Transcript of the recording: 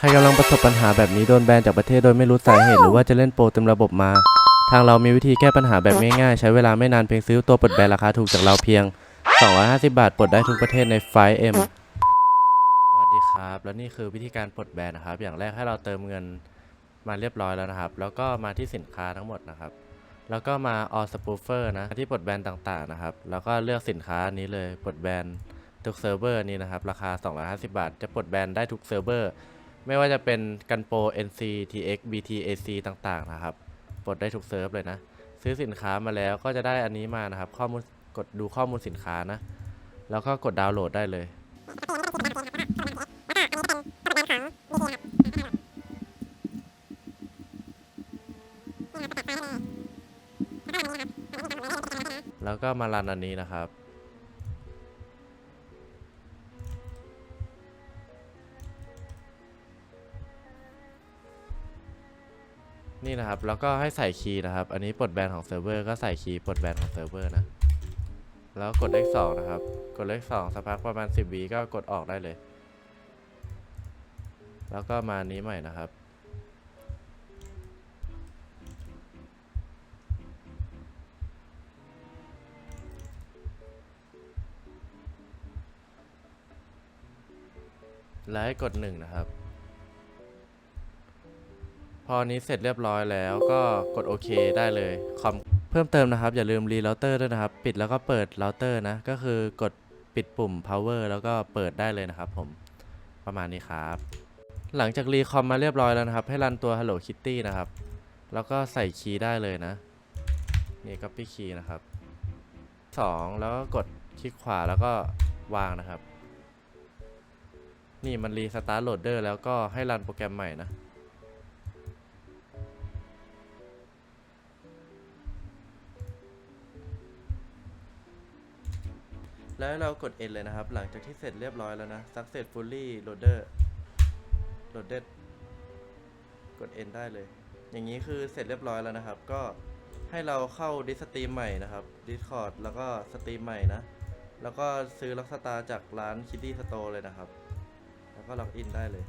ใครกำลังประสบปัญหาแบบนี้โดนแบนจากประเทศโดยไม่รู้สาเหตุหรือว่าจะเล่นโปรเต็มระบบมา ทางเรามีวิธีแก้ปัญหาแบบง่ายๆ ใช้เวลาไม่นานเพียงซื้อตัวปลดแบนราคาถูกจากเราเพียง 250 บาทปลดได้ทุกประเทศในไฟเอ็มสวัสดีครับ และนี่คือวิธีการปลดแบนนะครับ อย่างแรกให้เราเติมเงินมาเรียบร้อยแล้วนะครับ แล้วก็มาที่สินค้าทั้งหมดนะครับ แล้วก็มา all spoofer นะที่ปลดแบนต่างๆนะครับ แล้วก็เลือกสินค้านี้เลยปลดแบนทุกเซิร์ฟเวอร์นี้นะครับราคา 250 บาท จะปลดแบนได้ทุกเซิร์ฟเวอร์ ไม่ว่าจะเป็นกันโปร NC TX BT AC ต่างๆ นะครับปลดได้ทุกเซิร์ฟเลยนะ ซื้อสินค้ามาแล้วก็จะได้อันนี้มานะครับ ข้อมูลกดดูข้อมูลสินค้านะ แล้วก็กดดาวน์โหลดได้เลย แล้วก็มารันอันนี้นะครับ นี่นะครับ แล้วก็ให้ใส่คีย์นะครับ อันนี้ปลดแบนของเซิร์ฟเวอร์ก็ใส่คีย์ปลดแบนของเซิร์ฟเวอร์นะ แล้วกดเลขสองนะครับ กดเลขสองสักพักประมาณ 10วิก็กดออกได้เลย แล้วก็มานี้ใหม่นะครับ แล้วให้กดหนึ่งนะครับ พอนนี้เสร็จเรียบร้อยแล้วก็กดโอเคได้เลยคอมเพิ่มเติมนะครับ อย่าลืมรีเราเตอร์ด้วยนะครับ ปิดแล้วก็เปิดเราเตอร์นะ ก็คือกดปิดปุ่ม power แล้วก็เปิดได้เลยนะครับผมประมาณนี้ครับ หลังจากรีคอมมาเรียบร้อยแล้วนะครับ ให้รันตัว Hello Kitty นะครับ แล้วก็ใส่คีย์ได้เลยนะ นี่ copy key นะครับ 2 แล้วก็กดคลิกขวาแล้วก็วางนะครับ นี่มันรีสตาร์ทโหลดเดอร์แล้วก็ให้รันโปรแกรมใหม่นะ แล้วเรากด N เลยนะครับ หลังจากที่เสร็จเรียบร้อยแล้วนะ successfully loader loaded กด N ได้เลย อย่างนี้คือเสร็จเรียบร้อยแล้วนะครับ ก็ให้เราเข้าดิสตรีมใหม่นะครับ Discord แล้วก็สตรีมใหม่นะ แล้วก็ซื้อล็อกสตาร์จากร้าน Kitty Store เลยนะครับ แล้วก็ล็อกอินได้เลย